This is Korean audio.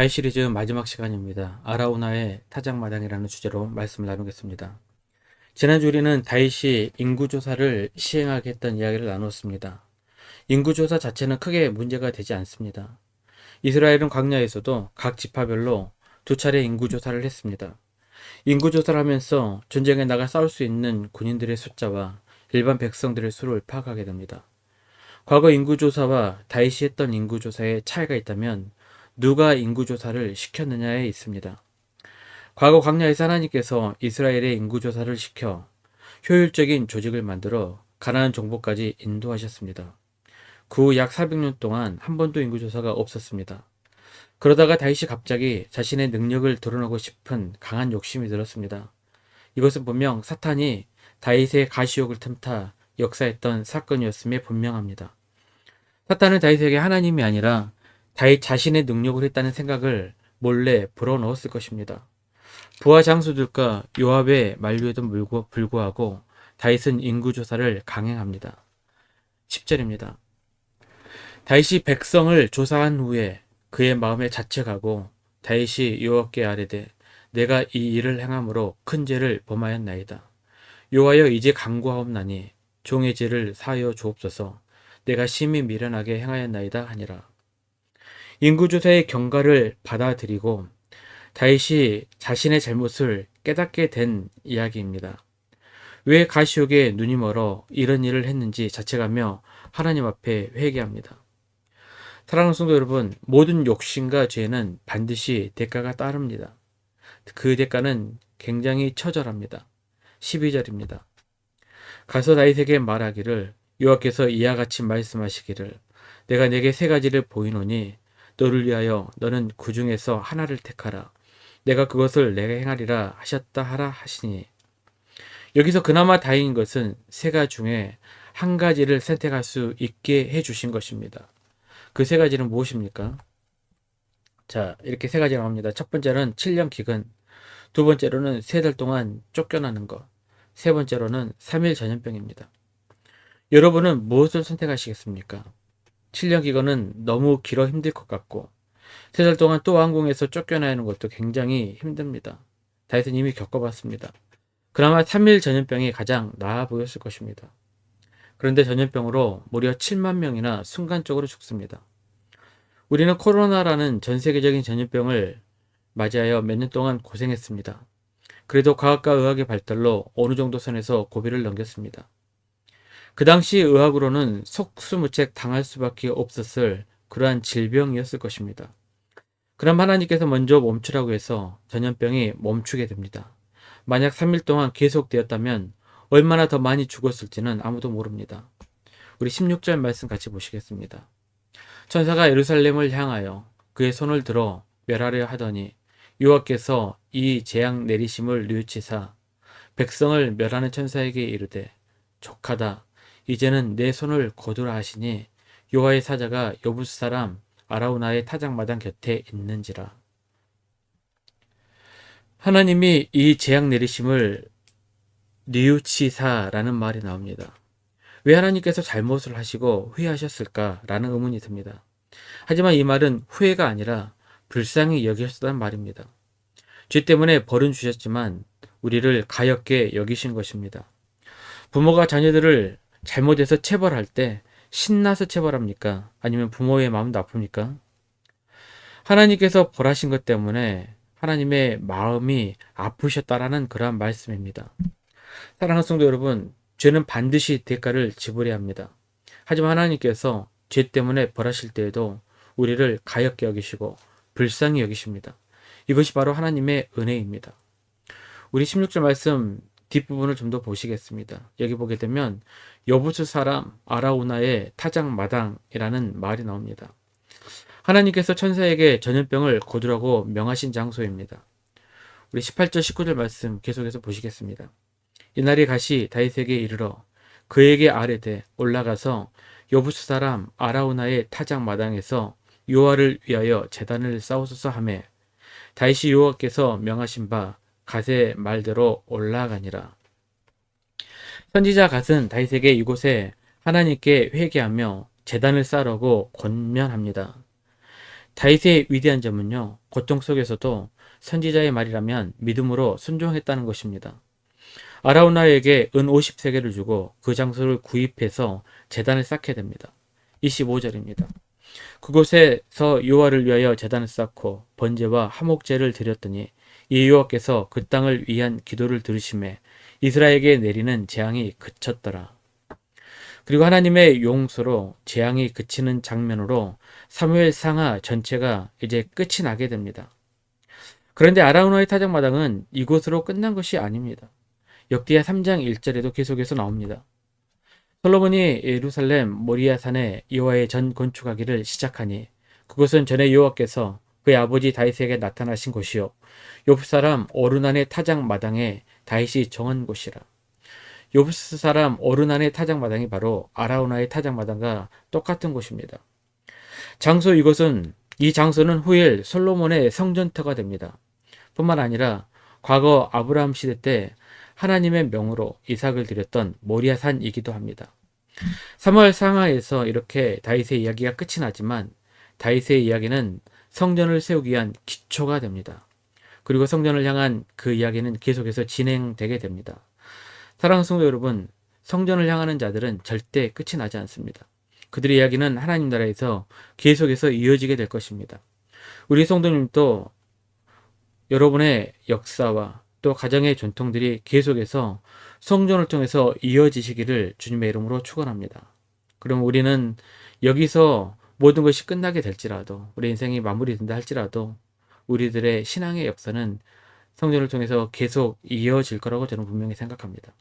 다이 시리즈 마지막 시간입니다. 아라우나의 타작마당이라는 주제로 말씀을 나누겠습니다. 지난주 우리는 다윗이 인구조사를 시행하게 했던 이야기를 나눴습니다. 인구조사 자체는 크게 문제가 되지 않습니다. 이스라엘은 광야에서도 각 지파별로 두 차례 인구조사를 했습니다. 인구조사를 하면서 전쟁에 나가 싸울 수 있는 군인들의 숫자와 일반 백성들의 수를 파악하게 됩니다. 과거 인구조사와 다윗이 했던 인구조사에 차이가 있다면 누가 인구조사를 시켰느냐에 있습니다. 과거 광야에서 하나님께서 이스라엘의 인구조사를 시켜 효율적인 조직을 만들어 가나안 정복까지 인도하셨습니다. 그 후 약 400년 동안 한 번도 인구조사가 없었습니다. 그러다가 다윗이 갑자기 자신의 능력을 드러내고 싶은 강한 욕심이 들었습니다. 이것은 분명 사탄이 다윗의 가시욕을 틈타 역사했던 사건이었음에 분명합니다. 사탄은 다윗에게 하나님이 아니라 다윗 자신의 능력을 했다는 생각을 몰래 불어넣었을 것입니다. 부하 장수들과 요압의 만류에도 불구하고 다윗은 인구 조사를 강행합니다. 10절입니다. 다윗이 백성을 조사한 후에 그의 마음에 자책하고 다윗이 요압께 아뢰되 내가 이 일을 행함으로 큰 죄를 범하였나이다. 요하여 이제 강구하옵나니 종의 죄를 사하여 주옵소서 내가 심히 미련하게 행하였나이다 하니라. 인구 조사의 경과를 받아들이고 다윗이 자신의 잘못을 깨닫게 된 이야기입니다. 왜 가시옥에 눈이 멀어 이런 일을 했는지 자책하며 하나님 앞에 회개합니다. 사랑하는 성도 여러분, 모든 욕심과 죄는 반드시 대가가 따릅니다. 그 대가는 굉장히 처절합니다. 12절입니다. 가서 다윗에게 말하기를 여호와께서 이와 같이 말씀하시기를 내가 내게 세 가지를 보이노니 너를 위하여 너는 그 중에서 하나를 택하라. 내가 그것을 내가 행하리라 하셨다 하라 하시니 여기서 그나마 다행인 것은 세 가지 중에 한 가지를 선택할 수 있게 해 주신 것입니다. 그 세 가지는 무엇입니까? 자, 이렇게 세 가지가 나옵니다. 첫 번째는 7년 기근, 두 번째로는 세 달 동안 쫓겨나는 것, 세 번째로는 3일 전염병입니다. 여러분은 무엇을 선택하시겠습니까? 7년 기간은 너무 길어 힘들 것 같고 세 달 동안 또 왕궁에서 쫓겨나는 것도 굉장히 힘듭니다. 다윗은 이미 겪어봤습니다. 그나마 3일 전염병이 가장 나아 보였을 것입니다. 그런데 전염병으로 무려 7만 명이나 순간적으로 죽습니다. 우리는 코로나라는 전 세계적인 전염병을 맞이하여 몇 년 동안 고생했습니다. 그래도 과학과 의학의 발달로 어느 정도 선에서 고비를 넘겼습니다. 그 당시 의학으로는 속수무책 당할 수밖에 없었을 그러한 질병이었을 것입니다. 그럼 하나님께서 먼저 멈추라고 해서 전염병이 멈추게 됩니다. 만약 3일 동안 계속되었다면 얼마나 더 많이 죽었을지는 아무도 모릅니다. 우리 16절 말씀 같이 보시겠습니다. 천사가 예루살렘을 향하여 그의 손을 들어 멸하려 하더니 여호와께서 이 재앙 내리심을 뉘우치사 백성을 멸하는 천사에게 이르되 족하다 이제는 내 손을 거두라 하시니 요하의 사자가 여부스 사람 아라우나의 타작마당 곁에 있는지라. 하나님이 이 재앙 내리심을 니우치사라는 말이 나옵니다. 왜 하나님께서 잘못을 하시고 후회하셨을까라는 의문이 듭니다. 하지만 이 말은 후회가 아니라 불쌍히 여기셨다는 말입니다. 죄 때문에 벌은 주셨지만 우리를 가엽게 여기신 것입니다. 부모가 자녀들을 잘못해서 체벌할 때 신나서 체벌합니까? 아니면 부모의 마음도 아픕니까? 하나님께서 벌하신 것 때문에 하나님의 마음이 아프셨다라는 그러한 말씀입니다. 사랑하는 성도 여러분, 죄는 반드시 대가를 지불해야 합니다. 하지만 하나님께서 죄 때문에 벌하실 때에도 우리를 가엽게 여기시고 불쌍히 여기십니다. 이것이 바로 하나님의 은혜입니다. 우리 16절 말씀 뒷부분을 좀 더 보시겠습니다. 여기 보게 되면 여부스 사람 아라우나의 타작 마당이라는 말이 나옵니다. 하나님께서 천사에게 전염병을 거두라고 명하신 장소입니다. 우리 18절 19절 말씀 계속해서 보시겠습니다. 이날이 가시 다윗에게 이르러 그에게 아뢰되 올라가서 여부스 사람 아라우나의 타작 마당에서 요아를 위하여 재단을 쌓으소서 하매 다윗이 요아께서 명하신 바 갓의 말대로 올라가니라. 선지자 갓은 다윗에게 이곳에 하나님께 회개하며 재단을 쌓으라고 권면합니다. 다윗의 위대한 점은요, 고통 속에서도 선지자의 말이라면 믿음으로 순종했다는 것입니다. 아라우나에게 은 50세계를 주고 그 장소를 구입해서 재단을 쌓게 됩니다. 25절입니다. 그곳에서 요하를 위하여 재단을 쌓고 번제와 화목제를 드렸더니 이 여호와께서 그 땅을 위한 기도를 들으심에 이스라엘에게 내리는 재앙이 그쳤더라. 그리고 하나님의 용서로 재앙이 그치는 장면으로 사무엘 상하 전체가 이제 끝이 나게 됩니다. 그런데 아라우나의 타작마당은 이곳으로 끝난 것이 아닙니다. 역대하 3장 1절에도 계속해서 나옵니다. 솔로몬이 예루살렘 모리아산에 여호와의 전 건축하기를 시작하니 그곳은 전에 여호와께서 그의 아버지 다윗에게 나타나신 곳이요 욥 사람 오르난의 타작 마당에 다윗이 정한 곳이라. 욥 사람 오르난의 타작 마당이 바로 아라우나의 타작 마당과 똑같은 곳입니다. 장소 이곳은 이 장소는 후일 솔로몬의 성전터가 됩니다. 뿐만 아니라 과거 아브라함 시대 때 하나님의 명으로 이삭을 드렸던 모리아 산이기도 합니다. 3월 상하에서 이렇게 다윗의 이야기가 끝이 나지만 다윗의 이야기는 성전을 세우기 위한 기초가 됩니다. 그리고 성전을 향한 그 이야기는 계속해서 진행되게 됩니다. 사랑하는 성도 여러분, 성전을 향하는 자들은 절대 끝이 나지 않습니다. 그들의 이야기는 하나님 나라에서 계속해서 이어지게 될 것입니다. 우리 성도님도 여러분의 역사와 또 가정의 전통들이 계속해서 성전을 통해서 이어지시기를 주님의 이름으로 축원합니다. 그럼 우리는 여기서 모든 것이 끝나게 될지라도 우리 인생이 마무리된다 할지라도 우리들의 신앙의 역사는 성전을 통해서 계속 이어질 거라고 저는 분명히 생각합니다.